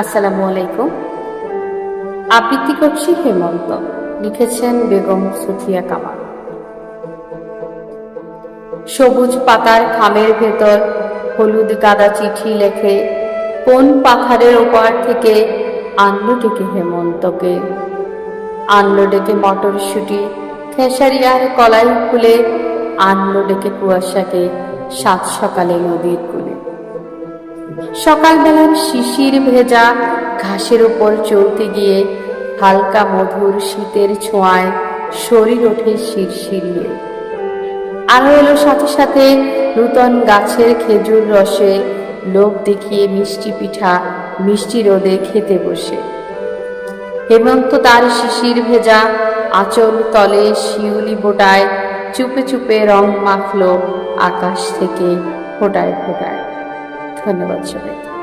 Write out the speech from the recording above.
আসসালামু আলাইকুম। আবৃত্তি করছি হেমন্ত, লিখেছেন বেগম সুফিয়া কামাল। সবুজ পাতার খামের ভেতর হলুদ গাদা চিঠি লেখে, কোন পাথারের ওপার থেকে আনলো ডেকে হেমন্তকে। আনলো ডেকে মটরশুটি খেসারি আর কলাই ফুলে, আনলো ডেকে কুয়াশাকে সাত সকালে নদীর কূলে। সকালবেলার শিশির ভেজা ঘাসের উপর চলতে গিয়ে হালকা মধুর শীতের ছোঁয়ায় শরীর ওঠে শিরশিরিয়ে। আরও এলো সাথে সাথে নূতন গাছের খেজুর রসে লোভ দেখিয়ে মিষ্টি পিঠা মিষ্টি রোদে খেতে বসে। হেমন্ত তার শিশির ভেজা আঁচল তলে শিউলি বোটায় চুপে চুপে রং মাখলো আকাশ থেকে ফোটায় ফোটায়। ধন্যবাদ সবাই